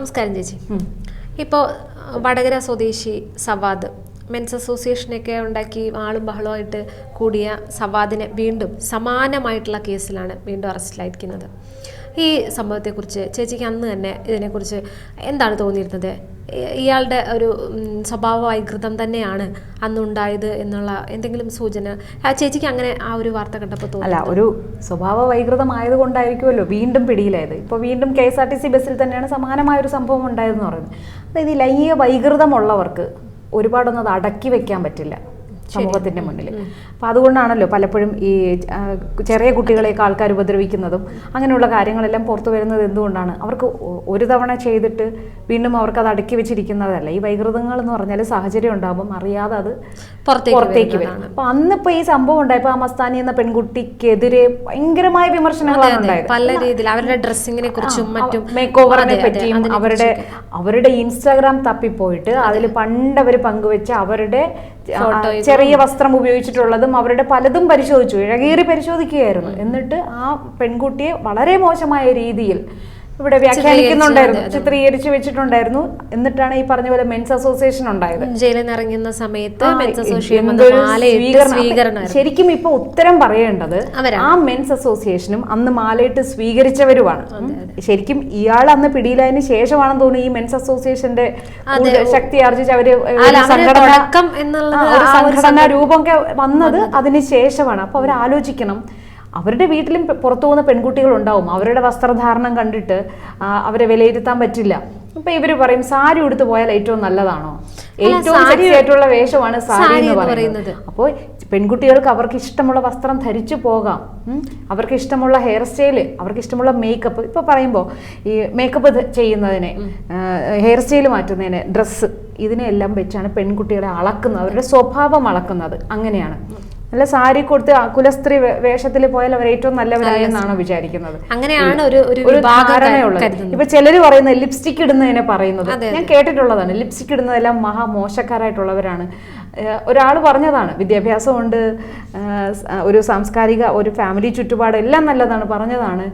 നമസ്കാരം ചേച്ചി. ഇപ്പോൾ വടകര സ്വദേശി സവാദ് മെൻസ് അസോസിയേഷനൊക്കെ ഉണ്ടാക്കി ആളും ബഹളമായിട്ട് കൂടിയ സവാദിനെ വീണ്ടും സമാനമായിട്ടുള്ള കേസിലാണ് വീണ്ടും അറസ്റ്റിലായിരിക്കുന്നത്. ഈ സംഭവത്തെക്കുറിച്ച് ചേച്ചിക്ക് അന്ന് തന്നെ ഇതിനെക്കുറിച്ച് എന്താണ് തോന്നിയിരുന്നത്? ഇയാളുടെ ഒരു സ്വഭാവ വൈകൃതം തന്നെയാണ് അന്നുണ്ടായത് എന്നുള്ള എന്തെങ്കിലും സൂചന. ചേച്ചിക്ക് അങ്ങനെ ആ ഒരു വാർത്ത കണ്ടപ്പോൾ അല്ല ഒരു സ്വഭാവ വൈകൃതമായത് കൊണ്ടായിരിക്കുമല്ലോ വീണ്ടും പിടിയിലായത്. ഇപ്പോൾ വീണ്ടും K S R T C ബസ്സിൽ തന്നെയാണ് സമാനമായ ഒരു സംഭവം ഉണ്ടായതെന്ന് പറയുന്നത്. അതായത് ഈ ലൈംഗിക വൈകൃതമുള്ളവർക്ക് ഒരുപാടൊന്നും അത് അടക്കി വെക്കാൻ പറ്റില്ല. സമൂഹത്തിന്റെ മുന്നിൽ. അപ്പം അതുകൊണ്ടാണല്ലോ പലപ്പോഴും ഈ ചെറിയ കുട്ടികളെയൊക്കെ ആൾക്കാർ ഉപദ്രവിക്കുന്നതും അങ്ങനെയുള്ള കാര്യങ്ങളെല്ലാം പുറത്തു വരുന്നത് എന്തുകൊണ്ടാണ്? അവർക്ക് ഒരു തവണ ചെയ്തിട്ട് വീണ്ടും അവർക്ക് അത് അടക്കി വെച്ചിരിക്കുന്നതല്ല. ഈ വൈകൃതങ്ങൾ എന്ന് പറഞ്ഞാൽ സാഹചര്യം ഉണ്ടാകുമ്പം അറിയാതെ അത് പുറത്തേക്ക് വരും. അപ്പൊ അന്നിപ്പോ ഈ സംഭവം ഉണ്ടായപ്പോ ആ മസ്താനി എന്ന പെൺകുട്ടിക്കെതിരെ ഭയങ്കരമായ വിമർശനങ്ങളാണ് ഉണ്ടായത്. പല രീതിയിൽ അവരുടെ ഡ്രസ്സിങ്ങിനെ കുറിച്ചും മറ്റും മേക്ക് ഓവറിനെ പറ്റിയും അവരുടെ അവരുടെ ഇൻസ്റ്റാഗ്രാം തപ്പിപ്പോയിട്ട് അതിൽ പണ്ട് അവർ പങ്കുവെച്ച അവരുടെ ചെറിയ വസ്ത്രം ഉപയോഗിച്ചിട്ടുള്ളതും അവരുടെ പലതും പരിശോധിച്ചു. ഇഴകീറി പരിശോധിക്കുകയായിരുന്നു. എന്നിട്ട് ആ പെൺകുട്ടിയെ വളരെ മോശമായ രീതിയിൽ ഇവിടെ വ്യാഖ്യാനിക്കുന്നുണ്ടായിരുന്നു ചിത്രീകരിച്ച് വെച്ചിട്ടുണ്ടായിരുന്നു. എന്നിട്ടാണ് ഈ പറഞ്ഞ പോലെ മെൻസ് അസോസിയേഷൻ ഉണ്ടായത്. ജയിലിൽ നിന്ന് ഇറങ്ങുന്ന സമയത്ത് മെൻസ് അസോസിയേഷൻ ശരിക്കും ഇപ്പൊ ഉത്തരം പറയേണ്ടത് ആ മെൻസ് അസോസിയേഷനും അന്ന് മാലയിട്ട് സ്വീകരിച്ചവരുമാണ്. ശരിക്കും ഇയാൾ അന്ന് പിടിയിലായതിനു ശേഷമാണെന്ന് തോന്നുന്നു ഈ മെൻസ് അസോസിയേഷന്റെ ശക്തി ആർജിച്ച് അവർ സംഘടന രൂപമൊക്കെ വന്നത് അതിന് ശേഷമാണ്. അപ്പൊ അവർ ആലോചിക്കണം. അവരുടെ വീട്ടിലും പുറത്തു പോകുന്ന പെൺകുട്ടികൾ ഉണ്ടാവും അവരുടെ വസ്ത്രധാരണം കണ്ടിട്ട് അവരെ വിലയിരുത്താൻ പറ്റില്ല. ഇപ്പൊ ഇവർ പറയും സാരി ഉടുത്ത് പോയാൽ ഏറ്റവും നല്ലതാണോ? ഏറ്റവും ആയിട്ടുള്ള വേഷമാണ് സാരി എന്ന് പറയുന്നത്. അപ്പോൾ പെൺകുട്ടികൾക്ക് അവർക്ക് ഇഷ്ടമുള്ള വസ്ത്രം ധരിച്ചു പോകാം. അവർക്ക് ഇഷ്ടമുള്ള ഹെയർ സ്റ്റൈൽ അവർക്ക് ഇഷ്ടമുള്ള മേക്കപ്പ് ഇപ്പൊ പറയുമ്പോൾ ഈ മേക്കപ്പ് ചെയ്യുന്നതിനെ ഹെയർ സ്റ്റൈൽ മാറ്റുന്നതിന് ഡ്രസ്സ് ഇതിനെല്ലാം വെച്ചാണ് പെൺകുട്ടികളെ അളക്കുന്നത്. അവരുടെ സ്വഭാവം അളക്കുന്നത്. അങ്ങനെയാണ്. അല്ല സാരി കൊടുത്ത് കുലസ്ത്രീ വേഷത്തിൽ പോയാൽ അവർ ഏറ്റവും നല്ലവരായി എന്നാണോ വിചാരിക്കുന്നത്. അങ്ങനെയാണ് ഒരു ഒരു ധാരണയുള്ളത് ഇപ്പൊ ചിലർ പറയുന്നത് ലിപ്സ്റ്റിക് ഇടുന്നതിനെ പറയുന്നത്. ഞാൻ കേട്ടിട്ടുള്ളതാണ്. ലിപ്സ്റ്റിക് ഇടുന്നതെല്ലാം മഹാ മോശക്കാരായിട്ടുള്ളവരാണ്. ഒരാൾ പറഞ്ഞതാണ് വിദ്യാഭ്യാസമുണ്ട് ഒരു സാംസ്കാരിക ഒരു ഫാമിലി ചുറ്റുപാട് എല്ലാം നല്ലതാണ് പറഞ്ഞതാണ്.